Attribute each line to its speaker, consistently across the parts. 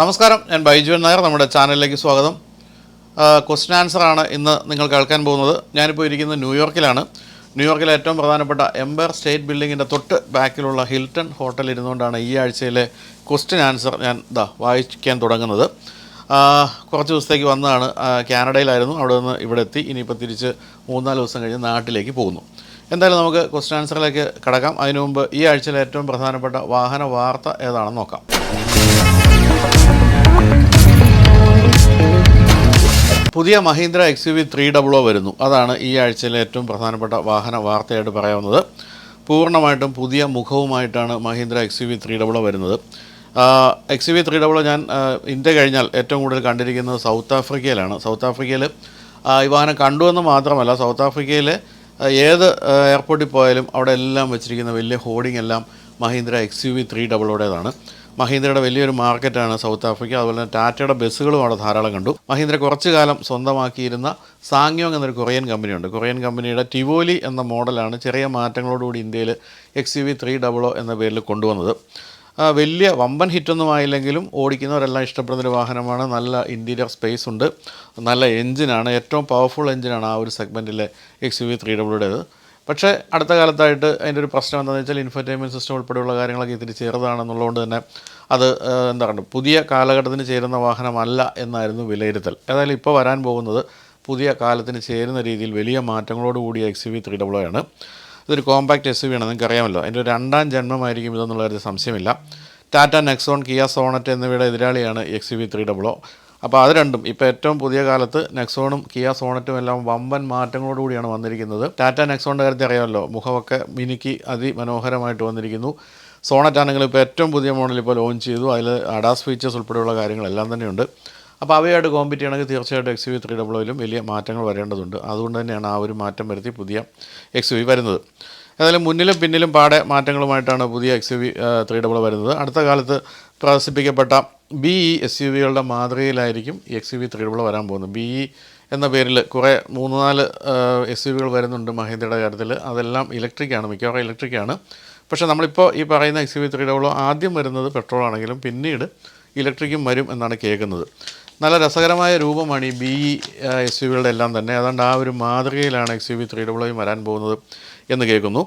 Speaker 1: നമസ്കാരം ഞാൻ ബൈജു നായർ നമ്മുടെ ചാനലിലേക്ക് സ്വാഗതം. ക്വസ്റ്റ്യൻ ആൻസർ ആണ് ഇന്ന് നിങ്ങൾ കേൾക്കാൻ പോകുന്നത്. ഞാനിപ്പോൾ ഇരിക്കുന്നത് ന്യൂയോർക്കിലാണ് ന്യൂയോർക്കിലെ ഏറ്റവും പ്രധാനപ്പെട്ട എംപയർ സ്റ്റേറ്റ് ബിൽഡിങ്ങിന്റെ തൊട്ട് ബാക്കിലുള്ള ഹിൽട്ടൺ ഹോട്ടലിൽ ഇരുന്നുകൊണ്ടാണ് ഈ ആഴ്ചയിലെ ക്വസ്റ്റ്യൻ ആൻസർ ഞാൻ ഇതാ വായിക്കാൻ തുടങ്ങുന്നത്. കുറച്ച് ദിവസത്തേക്ക് വന്നതാണ്. കാനഡയിലായിരുന്നു. അവിടെ നിന്ന് ഇവിടെ എത്തി. ഇനിയിപ്പോൾ തിരിച്ച് മൂന്നാൽ ദിവസം കഴിഞ്ഞ് നാട്ടിലേക്ക് പോകുന്നു. എന്തായാലും നമുക്ക് ക്വസ്റ്റ്യൻ ആൻസറിലേക്ക് കടക്കാം. അതിനു മുമ്പ് ഈ ആഴ്ചയിലെ ഏറ്റവും പ്രധാനപ്പെട്ട വാഹന വാർത്ത ഏതാണെന്ന് നോക്കാം. പുതിയ Mahindra X U V three double O വരുന്നു. അതാണ് ഈ ആഴ്ചയിലെ ഏറ്റവും പ്രധാനപ്പെട്ട വാഹന വാർത്തയായിട്ട് പറയാവുന്നത്. പൂർണമായിട്ടും പുതിയ മുഖവുമായിട്ടാണ് Mahindra X U V three double O വരുന്നത്. X U V three double O ഞാൻ ഇന്ത്യ കഴിഞ്ഞാൽ ഏറ്റവും കൂടുതൽ കണ്ടിരിക്കുന്നത് സൗത്ത് ആഫ്രിക്കയിലാണ്. സൗത്ത് ആഫ്രിക്കയിൽ ഈ വാഹനം കണ്ടുവെന്ന് മാത്രമല്ല സൗത്ത് ആഫ്രിക്കയിലെ ഏത് എയർപോർട്ടിൽ പോയാലും അവിടെ എല്ലാം വെച്ചിരിക്കുന്ന വലിയ ഹോർഡിംഗ് എല്ലാം Mahindra X U V three ഡബിളോടേതാണ് മഹീന്ദ്രയുടെ വലിയൊരു മാർക്കറ്റാണ് സൗത്ത് ആഫ്രിക്ക. അതുപോലെ തന്നെ ടാറ്റയുടെ ബസ്സുകളും അവിടെ ധാരാളം കണ്ടു. മഹീന്ദ്ര കുറച്ചു കാലം സ്വന്തമാക്കിയിരുന്ന സാങ്യോങ് എന്നൊരു കൊറിയൻ കമ്പനിയുണ്ട്. കൊറിയൻ കമ്പനിയുടെ ടിവോലി എന്ന മോഡലാണ് ചെറിയ മാറ്റങ്ങളോടുകൂടി ഇന്ത്യയിൽ X U V three double എന്ന പേരിൽ കൊണ്ടുവന്നത്. വലിയ വമ്പൻ ഹിറ്റൊന്നും ആയില്ലെങ്കിലും ഓടിക്കുന്നവരെല്ലാം ഇഷ്ടപ്പെടുന്നൊരു വാഹനമാണ്. നല്ല ഇന്റീരിയർ സ്പേസ് ഉണ്ട്. നല്ല എഞ്ചിനാണ്. ഏറ്റവും പവർഫുൾ എഞ്ചിനാണ് ആ ഒരു സെഗ്മെന്റിലെ എക്സ് യു വി ത്രീ ഡബ്ല്യുടേത് പക്ഷേ അടുത്ത കാലത്തായിട്ട് അതിന്റെ ഒരു പ്രശ്നം എന്താണെന്ന് വെച്ചാൽ ഇൻഫർടൈൻമെന്റ് സിസ്റ്റം ഉൾപ്പെടെയുള്ള കാര്യങ്ങളൊക്കെ ഇത്തിരി ചെറുതാണെന്നുള്ളതുകൊണ്ട് തന്നെ അത് എന്താ പറയുക പുതിയ കാലഘട്ടത്തിന് ചേരുന്ന വാഹനമല്ല എന്നായിരുന്നു വിലയിരുത്തൽ. ഏതായാലും ഇപ്പോൾ വരാൻ പോകുന്നത് പുതിയ കാലത്തിന് ചേരുന്ന രീതിയിൽ വലിയ മാറ്റങ്ങളോടുകൂടിയ X U V three double ആണ്. ഇതൊരു കോമ്പാക്റ്റ് എസ് വി ആണ് നിങ്ങൾക്ക് അറിയാമല്ലോ. അതിന്റെ രണ്ടാം ജന്മമായിരിക്കും ഇതെന്നുള്ള ഒരു സംശയമില്ല. ടാറ്റ നെക്സോൺ കിയ സോണറ്റ് എന്നിവയുടെ എതിരാളിയാണ് എക്സ് വി ത്രീ ഡബ്ല്യു അപ്പോൾ അത് രണ്ടും. ഇപ്പോൾ ഏറ്റവും പുതിയ കാലത്ത് നെക്സോണും കിയ സോണറ്റും എല്ലാം വമ്പൻ മാറ്റങ്ങളോടുകൂടിയാണ് വന്നിരിക്കുന്നത്. ടാറ്റ നെക്സോണിന്റെ കാര്യത്തിൽ അറിയാമല്ലോ മുഖമൊക്കെ മിനിക്ക് അതിമനോഹരമായിട്ട് വന്നിരിക്കുന്നു. സോണറ്റ് ആണെങ്കിൽ ഇപ്പോൾ ഏറ്റവും പുതിയ മോഡൽ ഇപ്പോൾ ലോഞ്ച് ചെയ്തു. അതിൽ അഡാസ് ഫീച്ചേഴ്സ് ഉൾപ്പെടെയുള്ള കാര്യങ്ങളെല്ലാം തന്നെയുണ്ട്. അപ്പോൾ അവയായിട്ട് കോമ്പറ്റ് ചെയ്യണമെങ്കിൽ തീർച്ചയായിട്ടും എക്സ് വി ത്രീ ഡബ്ലോയിലും വലിയ മാറ്റങ്ങൾ വരേണ്ടതുണ്ട്. അതുകൊണ്ട് തന്നെയാണ് ആ ഒരു മാറ്റം വരുത്തി പുതിയ എക്സ് വി വരുന്നത്. ഏതായാലും മുന്നിലും പിന്നിലും പാടെ മാറ്റങ്ങളുമായിട്ടാണ് പുതിയ X U V three double വരുന്നത്. അടുത്ത കാലത്ത് പ്രദർശിപ്പിക്കപ്പെട്ട ബി ഇ എസ് യു വികളുടെ മാതൃകയിലായിരിക്കും X U V three double വരാൻ പോകുന്നത്. ബി ഇ എന്ന പേരിൽ കുറേ മൂന്ന് നാല് എസ് യു വികൾ വരുന്നുണ്ട് മഹീന്ദ്രയുടെ കാര്യത്തിൽ. അതെല്ലാം ഇലക്ട്രിക്കാണ് മിക്കവാറും ഇലക്ട്രിക്കാണ് പക്ഷേ നമ്മളിപ്പോൾ ഈ പറയുന്ന X U V three double ആദ്യം വരുന്നത് പെട്രോൾ ആണെങ്കിലും പിന്നീട് ഇലക്ട്രിക്കും വരും എന്നാണ് കേൾക്കുന്നത്. നല്ല രസകരമായ രൂപമാണ് ഈ ബി ഇ എസ് യു വികളുടെ എല്ലാം തന്നെ. അതുകൊണ്ട് ആ ഒരു മാതൃകയിലാണ് X U V three double വരാൻ പോകുന്നത് എന്ന് കേൾക്കുന്നു.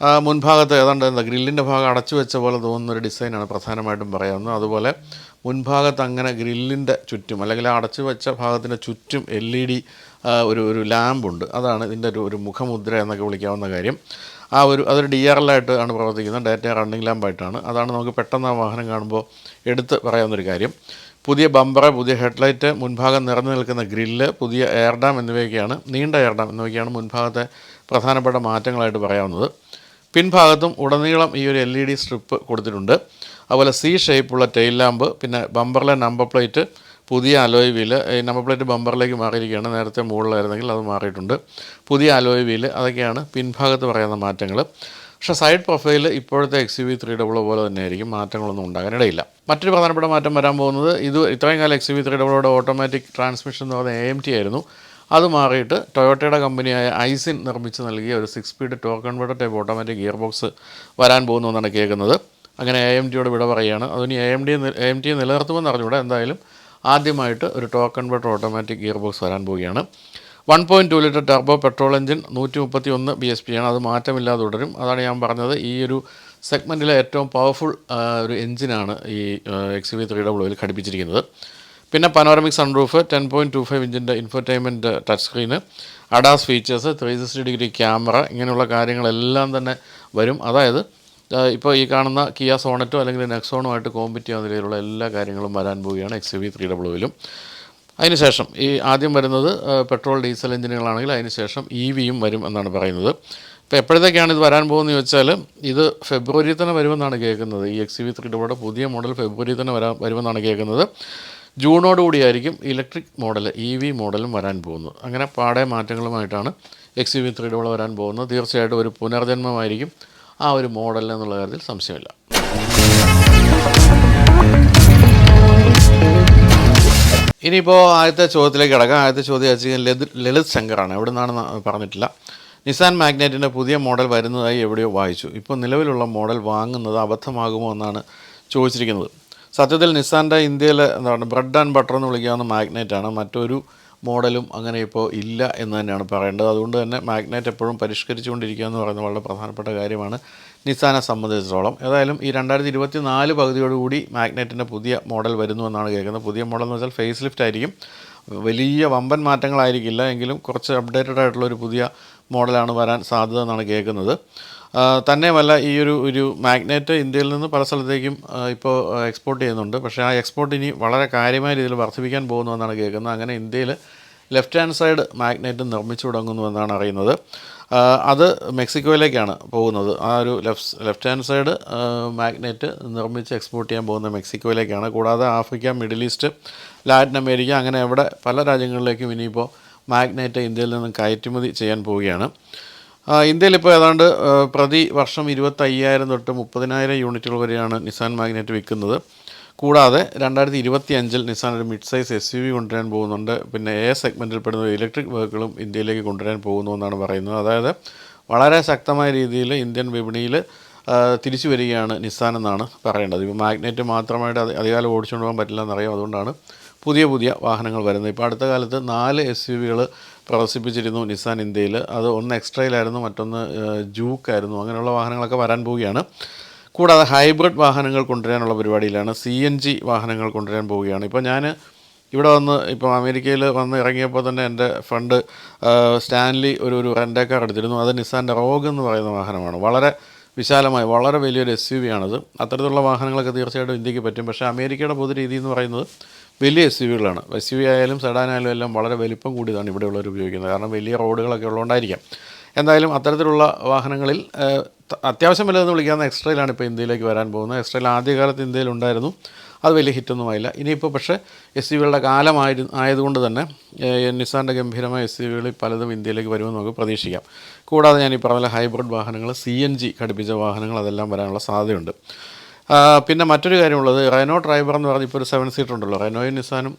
Speaker 1: മുൻഭാഗത്ത് ഏതാണ്ട് എന്താ ഗ്രില്ലിന്റെ ഭാഗം അടച്ചു വെച്ച പോലെ തോന്നുന്ന ഒരു ഡിസൈനാണ് പ്രധാനമായിട്ടും പറയാവുന്നത് അതുപോലെ മുൻഭാഗത്ത് അങ്ങനെ ഗ്രില്ലിന്റെ ചുറ്റും അല്ലെങ്കിൽ അടച്ചു വെച്ച ഭാഗത്തിന്റെ ചുറ്റും എൽ ഇ ഡി ഒരു ഒരു ലാമ്പുണ്ട് അതാണ് ഇതിന്റെ ഒരു ഒരു മുഖമുദ്ര എന്നൊക്കെ വിളിക്കാവുന്ന കാര്യം. ആ ഒരു അതൊരു ഡി ആർ എൽ ആയിട്ട് ആണ് പ്രവർത്തിക്കുന്നത്. ഡാറ്റ റണ്ണിങ് ലാമ്പായിട്ടാണ് അതാണ് നമുക്ക് പെട്ടെന്ന് ആ വാഹനം കാണുമ്പോൾ എടുത്ത് പറയാവുന്നൊരു കാര്യം. പുതിയ ബമ്പർ പുതിയ ഹെഡ്ലൈറ്റ് മുൻഭാഗം നിറഞ്ഞു നിൽക്കുന്ന ഗ്രില്ല് പുതിയ എയർ ഡാം എന്നിവയൊക്കെയാണ് നീണ്ട എയർ ഡാം എന്നിവയൊക്കെയാണ് മുൻഭാഗത്തെ പ്രധാനപ്പെട്ട മാറ്റങ്ങളായിട്ട് പറയാവുന്നത്. പിൻഭാഗത്തും ഉടനീളം ഈ ഒരു എൽ ഇ ഡി സ്ട്രിപ്പ് കൊടുത്തിട്ടുണ്ട്. അതുപോലെ സി ഷേപ്പുള്ള ടെയിൽ ലാമ്പ് പിന്നെ ബമ്പറിലെ നമ്പർ പ്ലേറ്റ് പുതിയ അലോയ് വീൽ ഈ നമ്പർ പ്ലേറ്റ് ബമ്പറിലേക്ക് മാറിയിരിക്കുകയാണ്. നേരത്തെ മുകളിലായിരുന്നെങ്കിൽ അത് മാറിയിട്ടുണ്ട്. പുതിയ അലോയ് വീൽ അതൊക്കെയാണ് പിൻഭാഗത്ത് പറയുന്ന മാറ്റങ്ങൾ പക്ഷേ സൈഡ് പ്രൊഫൈൽ ഇപ്പോഴത്തെ എക്സ് വി ത്രീ ഡബിൾ പോലെ തന്നെയായിരിക്കും. മാറ്റങ്ങളൊന്നും ഉണ്ടാകാനിടയില്ല. മറ്റൊരു പ്രധാനപ്പെട്ട മാറ്റം വരാൻ പോകുന്നത് ഇത് ഇത്രയും കാലം എക്സ് വി ത്രീ ഡബിളോടെ ഓട്ടോമാറ്റിക് ട്രാൻസ്മിഷൻ എന്ന് പറയുന്നത് എ എം ടി ആയിരുന്നു. അത് മാറിയിട്ട് ടൊയോട്ടയുടെ കമ്പനിയായ ഐസിൻ നിർമ്മിച്ച് നൽകിയ ഒരു six speed token converter type automatic gear box വരാൻ പോകുന്നു എന്നാണ് കേൾക്കുന്നത്. അങ്ങനെ എ എം ടിയോട് വിട പറയുകയാണ്. അതിന് A M D A M T നിലനിർത്തുമെന്ന് അറിഞ്ഞൂടെ എന്തായാലും ആദ്യമായിട്ട് ഒരു token converter automatic gear box വരാൻ പോവുകയാണ്. One point two litre turbo petrol engine നൂറ്റി മുപ്പത്തി ഒന്ന് ബി എസ് പി ആണ്. അത് മാറ്റമില്ലാതെ തുടരും. അതാണ് ഞാൻ പറഞ്ഞത്. ഈ ഒരു സെഗ്മെന്റിലെ ഏറ്റവും പവർഫുൾ ഒരു എഞ്ചിനാണ് ഈ എക്സ് വി ത്രീ ഡബ്ല്യൂയിൽ ഘടിപ്പിച്ചിരിക്കുന്നത്. പിന്നെ panoramic sunroof ten point two five ഇഞ്ചിന്റെ infotainment touch screen ADAS features three sixty degree camera ഇങ്ങനെയുള്ള കാര്യങ്ങളെല്ലാം തന്നെ വരും. അതായത് ഇപ്പോൾ ഈ കാണുന്ന കിയ സോണറ്റോ അല്ലെങ്കിൽ നെക്സോണുമായിട്ട് കോമ്പറ്റ് ചെയ്യുന്ന രീതിയിലുള്ള എല്ലാ കാര്യങ്ങളും വരാൻ പോവുകയാണ് എക്സ് വി ത്രീ ഡബ്ല്യൂവിലും അതിനുശേഷം ഈ ആദ്യം വരുന്നത് പെട്രോൾ ഡീസൽ എഞ്ചിനുകളാണെങ്കിൽ അതിനുശേഷം ഇ വിയും വരും എന്നാണ് പറയുന്നത്. ഇപ്പോൾ എപ്പോഴത്തേക്കാണ് ഇത് വരാൻ പോകുന്നത് ചോദിച്ചാൽ ഇത് ഫെബ്രുവരി തന്നെ വരുമെന്നാണ് കേൾക്കുന്നത്. ഈ എക്സ് വി ത്രീ ഡബ്ല്യൂടെ പുതിയ മോഡൽ ഫെബ്രുവരി തന്നെ വരാൻ വരുമെന്നാണ് കേൾക്കുന്നത്. ജൂണോടുകൂടിയായിരിക്കും ഇലക്ട്രിക് മോഡൽ ഇ വി മോഡലും വരാൻ പോകുന്നത്. അങ്ങനെ പാടെ മാറ്റങ്ങളുമായിട്ടാണ് എക്സ് വി ത്രീയുടെ കൂടെ വരാൻ പോകുന്നത്. തീർച്ചയായിട്ടും ഒരു പുനർജന്മമായിരിക്കും ആ ഒരു മോഡൽ എന്നുള്ള കാര്യത്തിൽ സംശയമില്ല. ഇനിയിപ്പോൾ ആദ്യത്തെ ചോദ്യത്തിലേക്ക് കിടക്കാം. ആദ്യത്തെ ചോദ്യം വെച്ചാൽ ലളിത് ലളിത് ശങ്കറാണ്. എവിടെ നിന്നാണെന്ന് പറഞ്ഞിട്ടില്ല. നിസാൻ മാഗ്നറ്റിന്റെ പുതിയ മോഡൽ വരുന്നതായി എവിടെയോ വായിച്ചു. ഇപ്പോൾ നിലവിലുള്ള മോഡൽ വാങ്ങുന്നത് അബദ്ധമാകുമോ എന്നാണ് ചോദിച്ചിരിക്കുന്നത്. സത്യത്തിൽ നിസാന്റെ ഇന്ത്യയിലെ എന്താണ് ബ്രെഡ് ആൻഡ് ബട്ടർ എന്ന് വിളിക്കാവുന്ന മാഗ്നേറ്റാണ് മറ്റൊരു മോഡലും അങ്ങനെ ഇപ്പോൾ ഇല്ല എന്ന് തന്നെയാണ് പറയേണ്ടത്. അതുകൊണ്ട് തന്നെ മാഗ്നറ്റ് എപ്പോഴും പരിഷ്കരിച്ചുകൊണ്ടിരിക്കുക എന്ന് പറയുന്നത് വളരെ പ്രധാനപ്പെട്ട കാര്യമാണ്. നിസാനെ സംബന്ധിച്ചിടത്തോളം ഏതായാലും ഈ രണ്ടായിരത്തി ഇരുപത്തി നാല് പകുതിയോടുകൂടി മാഗ്നേറ്റിന്റെ പുതിയ മോഡൽ വരുന്നു എന്നാണ് കേൾക്കുന്നത്. പുതിയ മോഡൽ എന്ന് വെച്ചാൽ ഫേസ് ലിഫ്റ്റ് ആയിരിക്കും. വലിയ വമ്പൻ മാറ്റങ്ങളായിരിക്കില്ല. എങ്കിലും കുറച്ച് അപ്ഡേറ്റഡ് ആയിട്ടുള്ള ഒരു പുതിയ മോഡലാണ് വരാൻ സാധ്യത എന്നാണ് കേൾക്കുന്നത്. തന്നെയുമല്ല ഈ ഒരു ഒരു മാഗ്നറ്റ് ഇന്ത്യയിൽ നിന്ന് പല സ്ഥലത്തേക്കും ഇപ്പോൾ എക്സ്പോർട്ട് ചെയ്യുന്നുണ്ട്. പക്ഷേ ആ എക്സ്പോർട്ട് ഇനി വളരെ കാര്യമായ രീതിയിൽ വർദ്ധിപ്പിക്കാൻ പോകുന്നു എന്നാണ് കേൾക്കുന്നത്. അങ്ങനെ ഇന്ത്യയിൽ ലെഫ്റ്റ് ഹാൻഡ് സൈഡ് മാഗ്നറ്റ് നിർമ്മിച്ചു തുടങ്ങുന്നു എന്നാണ് അറിയുന്നത് അത് മെക്സിക്കോയിലേക്കാണ് പോകുന്നത്. ആ ഒരു left left hand side Magnite നിർമ്മിച്ച് എക്സ്പോർട്ട് ചെയ്യാൻ പോകുന്നത് മെക്സിക്കോയിലേക്കാണ്. കൂടാതെ Africa Middle East Latin America അങ്ങനെ അവിടെ പല രാജ്യങ്ങളിലേക്കും ഇനിയിപ്പോൾ മാഗ്നറ്റ് ഇന്ത്യയിൽ നിന്നും കയറ്റുമതി ചെയ്യാൻ പോവുകയാണ്. ഇന്ത്യയിൽ ഇപ്പോൾ ഏതാണ്ട് പ്രതി വർഷം ഇരുപത്തയ്യായിരം തൊട്ട് മുപ്പതിനായിരം യൂണിറ്റുകൾ വരെയാണ് നിസാൻ മാഗ്നറ്റ് വിൽക്കുന്നത്. കൂടാതെ രണ്ടായിരത്തി ഇരുപത്തി അഞ്ചിൽ നിസാൻ ഒരു mid size S U V കൊണ്ടുവരാൻ പോകുന്നുണ്ട്. പിന്നെ എ സെഗ്മെന്റിൽ പെടുന്ന ഇലക്ട്രിക് വെഹിക്കിളും ഇന്ത്യയിലേക്ക് കൊണ്ടുവരാൻ പോകുന്നു എന്നാണ് പറയുന്നത്. അതായത് വളരെ ശക്തമായ രീതിയിൽ ഇന്ത്യൻ വിപണിയിൽ തിരിച്ചു വരികയാണ് നിസ്സാൻ എന്നാണ് പറയേണ്ടത്. ഇപ്പോൾ മാഗ്നറ്റ് മാത്രമായിട്ട് അധി- അധികാലം ഓടിച്ചുകൊണ്ട് പോകാൻ പറ്റില്ല എന്നറിയാം അതുകൊണ്ടാണ് പുതിയ പുതിയ വാഹനങ്ങൾ വരുന്നത്. ഇപ്പോൾ അടുത്ത കാലത്ത് നാല് എസ് യു വികൾ പ്രദർശിപ്പിച്ചിരുന്നു നിസാൻ ഇന്ത്യയിൽ. അത് ഒന്ന് എക്സ്ട്രയിലായിരുന്നു മറ്റൊന്ന് ജൂക്കായിരുന്നു അങ്ങനെയുള്ള വാഹനങ്ങളൊക്കെ വരാൻ പോവുകയാണ്. കൂടാതെ ഹൈബ്രിഡ് വാഹനങ്ങൾ കൊണ്ടുവരാനുള്ള പരിപാടിയിലാണ് സി എൻ ജി വാഹനങ്ങൾ കൊണ്ടുവരാൻ പോവുകയാണ്. ഇപ്പോൾ ഞാൻ ഇവിടെ വന്ന് ഇപ്പോൾ അമേരിക്കയിൽ വന്ന് ഇറങ്ങിയപ്പോൾ തന്നെ എന്റെ ഫ്രണ്ട് സ്റ്റാൻലി ഒരു ഒരു റെന്റേ കാർ എടുത്തിരുന്നു. അത് നിസാന്റെ റോഗ് എന്ന് പറയുന്ന വാഹനമാണ്. വളരെ വിശാലമായ വളരെ വലിയൊരു എസ് യു വി ആണത്. അത്തരത്തിലുള്ള വാഹനങ്ങളൊക്കെ തീർച്ചയായിട്ടും ഇന്ത്യയ്ക്ക് പറ്റും. പക്ഷേ അമേരിക്കയുടെ പൊതു രീതി എന്ന് പറയുന്നത് വലിയ എസ് യു വികളാണ് എസ് യു വി ആയാലും സെഡാനായാലും എല്ലാം വളരെ വലിപ്പം കൂടിയതാണ് ഇവിടെയുള്ളവർ ഉപയോഗിക്കുന്നത്. കാരണം വലിയ റോഡുകളൊക്കെ ഉള്ളതുകൊണ്ടായിരിക്കാം. എന്തായാലും അത്തരത്തിലുള്ള വാഹനങ്ങളിൽ അത്യാവശ്യം വലുതെന്ന് വിളിക്കാവുന്ന എക്സ്ട്രയിലാണ് ഇപ്പോൾ ഇന്ത്യയിലേക്ക് വരാൻ പോകുന്നത്. എക്സ്ട്രയിൽ ആദ്യകാലത്ത് ഇന്ത്യയിലുണ്ടായിരുന്നു അത് വലിയ ഹിറ്റൊന്നും ആയില്ല. ഇനിയിപ്പോൾ പക്ഷേ എസ് സി വികളുടെ കാലമായി ആയതുകൊണ്ട് തന്നെ നിസാറിന്റെ ഗംഭീരമായ എസ് സി വികളിൽ പലതും ഇന്ത്യയിലേക്ക് വരുമെന്ന് നമുക്ക് പ്രതീക്ഷിക്കാം. കൂടാതെ ഞാൻ ഈ പറഞ്ഞ ഹൈബ്രിഡ് വാഹനങ്ങൾ സി എൻ ജി ഘടിപ്പിച്ച വാഹനങ്ങൾ അതെല്ലാം വരാനുള്ള സാധ്യതയുണ്ട്. പിന്നെ മറ്റൊരു കാര്യമുള്ളത് റെനോ ഡ്രൈവർ എന്ന് പറഞ്ഞ് ഇപ്പോൾ ഒരു സെവൻ സീറ്റർ ഉണ്ടല്ലോ. റെനോയും നിസാനും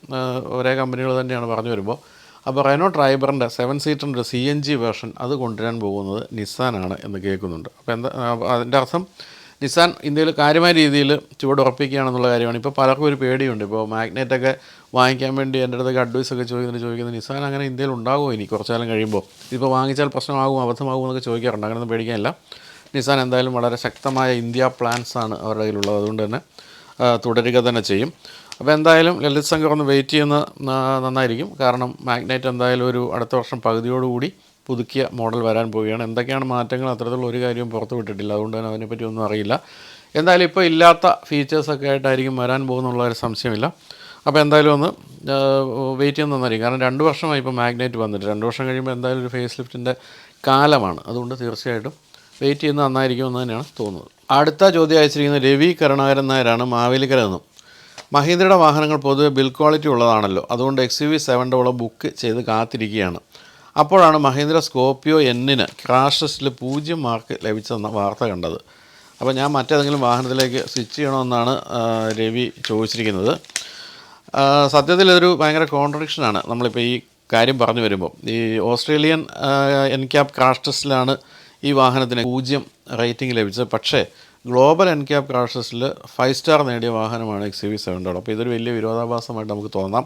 Speaker 1: ഒരേ കമ്പനികൾ തന്നെയാണ് പറഞ്ഞു വരുമ്പോൾ അപ്പോൾ റെനോ ഡ്രൈവറിന്റെ സെവൻ സീറ്ററിന്റെ സി എൻ ജി വേർഷൻ അത് കൊണ്ടുവരാൻ പോകുന്നത് നിസ്സാനാണ് എന്ന് കേൾക്കുന്നുണ്ട്. അപ്പോൾ എന്താ അതിന്റെ അർത്ഥം നിസാൻ ഇന്ത്യയിൽ കാര്യമായ രീതിയിൽ ചുവട് ചുവടുറപ്പിക്കുകയാണെന്നുള്ള കാര്യമാണ്. ഇപ്പോൾ പലർക്കും ഒരു പേടിയുണ്ട്. ഇപ്പോൾ മാഗ്നറ്റൊക്കെ വാങ്ങിക്കാൻ വേണ്ടി എന്റെ അടുത്തൊക്കെ അഡ്വൈസൊക്കെ ചോദിക്കുന്നത് ചോദിക്കുന്നത് നിസാൻ അങ്ങനെ ഇന്ത്യയിൽ ഉണ്ടാകുമോ ഇനി കുറച്ച് കാലം കഴിയുമ്പോൾ? ഇപ്പോൾ വാങ്ങിച്ചാൽ പ്രശ്നമാകും അബദ്ധമാകും എന്നൊക്കെ ചോദിക്കാറുണ്ട്. അങ്ങനെയൊന്നും പേടിക്കാനില്ല. നിസാൻ എന്തായാലും വളരെ ശക്തമായ ഇന്ത്യ പ്ലാൻസാണ് അവരുടെ കയ്യിലുള്ളത്. അതുകൊണ്ട് തന്നെ തുടരുക തന്നെ ചെയ്യും. അപ്പോൾ എന്തായാലും ലളിത് സംഘം ഒന്ന് വെയിറ്റ് ചെയ്യുന്ന നന്നായിരിക്കും. കാരണം മാഗ്നൈറ്റ് എന്തായാലും ഒരു അടുത്ത വർഷം പകുതിയോടുകൂടി പുതുക്കിയ മോഡൽ വരാൻ പോവുകയാണ്. എന്തൊക്കെയാണ് മാറ്റങ്ങൾ? അത്തരത്തിലുള്ള ഒരു കാര്യവും പുറത്തു വിട്ടിട്ടില്ല. അതുകൊണ്ട് തന്നെ അതിനെപ്പറ്റി ഒന്നും അറിയില്ല. എന്തായാലും ഇപ്പോൾ ഇല്ലാത്ത ഫീച്ചേഴ്സൊക്കെ ആയിട്ടായിരിക്കും വരാൻ പോകുന്നുള്ള ഒരു സംശയമില്ല. അപ്പോൾ എന്തായാലും ഒന്ന് വെയിറ്റ് ചെയ്യുന്ന നന്നായിരിക്കും. കാരണം രണ്ട് വർഷമായി ഇപ്പോൾ മാഗ്നൈറ്റ് വന്നിട്ട്. രണ്ട് വർഷം കഴിയുമ്പോൾ എന്തായാലും ഒരു ഫേസ് ലിഫ്റ്റിന്റെ കാലമാണ്. അതുകൊണ്ട് തീർച്ചയായിട്ടും വെയിറ്റ് ചെയ്യുന്ന നന്നായിരിക്കും എന്ന് തന്നെയാണ് തോന്നുന്നത്. അടുത്ത ചോദ്യം അയച്ചിരിക്കുന്നത് രവി കരുണാകരൻ നായരാണ് മാവേലിക്കര നിന്നും. മഹീന്ദ്രയുടെ വാഹനങ്ങൾ പൊതുവെ ബിൽ ക്വാളിറ്റി ഉള്ളതാണല്ലോ. അതുകൊണ്ട് X U V seven double book ചെയ്ത് കാത്തിരിക്കുകയാണ്. അപ്പോഴാണ് മഹീന്ദ്ര സ്കോപ്പിയോ എന്നിന് ക്രാഷ് ടെസ്റ്റിൽ പൂജ്യം മാർക്ക് ലഭിച്ചെന്ന വാർത്ത കണ്ടത്. അപ്പോൾ ഞാൻ മറ്റേതെങ്കിലും വാഹനത്തിലേക്ക് സ്വിച്ച് ചെയ്യണമെന്നാണ് രവി ചോദിച്ചിരിക്കുന്നത്. സത്യത്തിൽ ഇതൊരു ഭയങ്കര കോൺട്രഡിക്ഷനാണ് നമ്മളിപ്പോൾ ഈ കാര്യം പറഞ്ഞു വരുമ്പോൾ ഈ ഓസ്ട്രേലിയൻ എൻ ക്യാപ് ക്രാഷ് ടെസ്റ്റിലാണ് ഈ വാഹനത്തിന് പൂജ്യം റേറ്റിംഗ് ലഭിച്ചത്. പക്ഷേ ഗ്ലോബൽ എൻ ക്യാപ് ക്രാഷ് ടെസ്റ്റിൽ ഫൈവ് സ്റ്റാർ നേടിയ വാഹനമാണ് എക്സ് വി സെവൻ ഡോളർ അപ്പോൾ ഇതൊരു വലിയ വിരോധാഭാസമായിട്ട് നമുക്ക് തോന്നാം.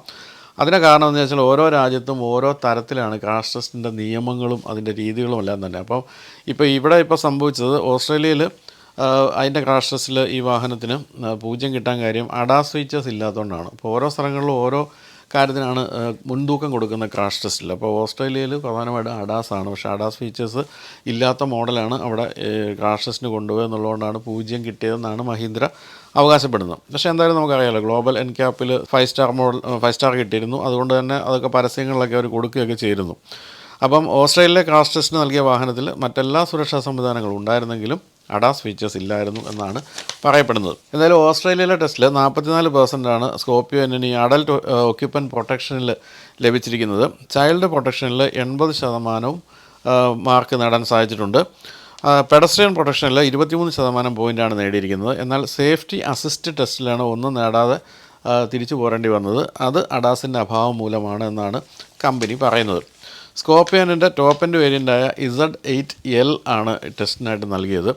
Speaker 1: അതിന് കാരണം എന്ന് വെച്ചാൽ ഓരോ രാജ്യത്തും ഓരോ തരത്തിലാണ് ക്രാഷ് നിയമങ്ങളും അതിന്റെ രീതികളും എല്ലാം തന്നെ. അപ്പം ഇപ്പോൾ ഇവിടെ ഇപ്പോൾ സംഭവിച്ചത് ഓസ്ട്രേലിയയിൽ അതിന്റെ ക്രാഷ് ഈ വാഹനത്തിന് പൂജ്യം കിട്ടാൻ കാര്യം അഡാ സ്വിച്ചസ് ഇല്ലാത്തതുകൊണ്ടാണ്. അപ്പോൾ ഓരോ സ്ഥലങ്ങളിലും ഓരോ കാര്യത്തിനാണ് മുൻതൂക്കം കൊടുക്കുന്ന ക്രാഷ് ടെസ്റ്റിൽ അപ്പോൾ ഓസ്ട്രേലിയയിൽ പ്രധാനമായിട്ടും അഡാസ് ആണ്. പക്ഷേ അഡാസ് ഫീച്ചേഴ്സ് ഇല്ലാത്ത മോഡലാണ് അവിടെ ക്രാഷ് ടെസ്റ്റിന് കൊണ്ടുപോകുക എന്നുള്ളതുകൊണ്ടാണ് പൂജ്യം കിട്ടിയതെന്നാണ് മഹീന്ദ്ര അവകാശപ്പെടുന്നത്. പക്ഷേ എന്തായാലും നമുക്കറിയാമല്ലോ global N ക്യാപ്പിൽ five star model five star കിട്ടിയിരുന്നു. അതുകൊണ്ട് തന്നെ അതൊക്കെ പരസ്യങ്ങളിലൊക്കെ അവർ കൊടുക്കുകയൊക്കെ ചെയ്തിരുന്നു. അപ്പം ഓസ്ട്രേലിയയിലെ ക്രാഷ് ടെസ്റ്റിന് നൽകിയ വാഹനത്തിൽ മറ്റെല്ലാ സുരക്ഷാ സംവിധാനങ്ങളും ഉണ്ടായിരുന്നെങ്കിലും അഡാസ് ഫീച്ചേഴ്സ് ഇല്ലായിരുന്നു എന്നാണ് പറയപ്പെടുന്നത്. എന്തായാലും ഓസ്ട്രേലിയയിലെ ടെസ്റ്റിൽ നാൽപ്പത്തിനാല് പെർസെന്റാണ് സ്കോപ്പിയോ എന്നിന് ഈ അഡൽട്ട് ഒക്യുപ്പൻ പ്രൊട്ടക്ഷനിൽ ലഭിച്ചിരിക്കുന്നത്. ചൈൽഡ് പ്രൊട്ടക്ഷനിൽ എൺപത് ശതമാനവും മാർക്ക് നേടാൻ സാധിച്ചിട്ടുണ്ട്. പെഡസ്ട്രിയൻ പ്രൊട്ടക്ഷനിൽ ഇരുപത്തിമൂന്ന് ശതമാനം പോയിന്റാണ് നേടിയിരിക്കുന്നത്. എന്നാൽ സേഫ്റ്റി അസിസ്റ്റ് ടെസ്റ്റിലാണ് ഒന്നും നേടാതെ തിരിച്ചു പോരേണ്ടി വന്നത്. അത് അഡാസിന്റെ അഭാവം മൂലമാണ് എന്നാണ് കമ്പനി പറയുന്നത്. സ്കോപ്പിയനിന്റെ ടോപ്പ് എൻഡ് വേരിയന്റായ ഇസഡ് എയ്റ്റ് എൽ ആണ് ടെസ്റ്റിനായിട്ട് നൽകിയത്.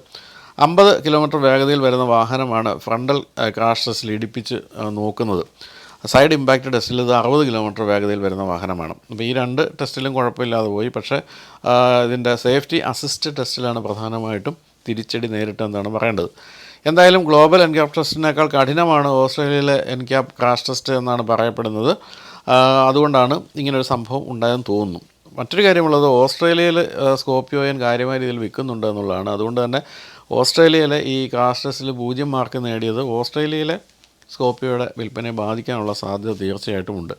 Speaker 1: അമ്പത് കിലോമീറ്റർ വേഗതയിൽ വരുന്ന വാഹനമാണ് ഫ്രണ്ടൽ കാഷസ് ഇടിപ്പിച്ച് നോക്കുന്നത്. സൈഡ് ഇമ്പാക്റ്റ് ടെസ്റ്റിൽ ഇത് അറുപത് കിലോമീറ്റർ വേഗതയിൽ വരുന്ന വാഹനമാണ്. അപ്പോൾ ഈ രണ്ട് ടെസ്റ്റിലും കുഴപ്പമില്ലാതെ പോയി. പക്ഷേ ഇതിന്റെ സേഫ്റ്റി അസിസ്റ്റ് ടെസ്റ്റിലാണ് പ്രധാനമായിട്ടും തിരിച്ചടി നേരിട്ട് എന്താണ് പറയേണ്ടത്. എന്തായാലും ഗ്ലോബൽ എൻക്യാപ് ടെസ്റ്റിനേക്കാൾ കഠിനമാണ് ഓസ്ട്രേലിയയിലെ എൻക്യാപ് ക്രാഷ് ടെസ്റ്റ് എന്നാണ് പറയപ്പെടുന്നത്. അതുകൊണ്ടാണ് ഇങ്ങനൊരു സംഭവം ഉണ്ടായെന്ന് തോന്നുന്നു. മറ്റൊരു കാര്യമുള്ളത് ഓസ്ട്രേലിയയിൽ സ്കോപ്പിയോയൻ കാര്യമായ രീതിയിൽ വിൽക്കുന്നുണ്ട് എന്നുള്ളതാണ്. അതുകൊണ്ട് തന്നെ ഓസ്ട്രേലിയയിലെ ഈ കാസ്റ്റസിൽ പൂജ്യം മാർക്ക് നേടിയത് ഓസ്ട്രേലിയയിലെ സ്കോപ്പിയോയുടെ വിൽപ്പനയെ ബാധിക്കാനുള്ള സാധ്യത തീർച്ചയായിട്ടും ഉണ്ട്.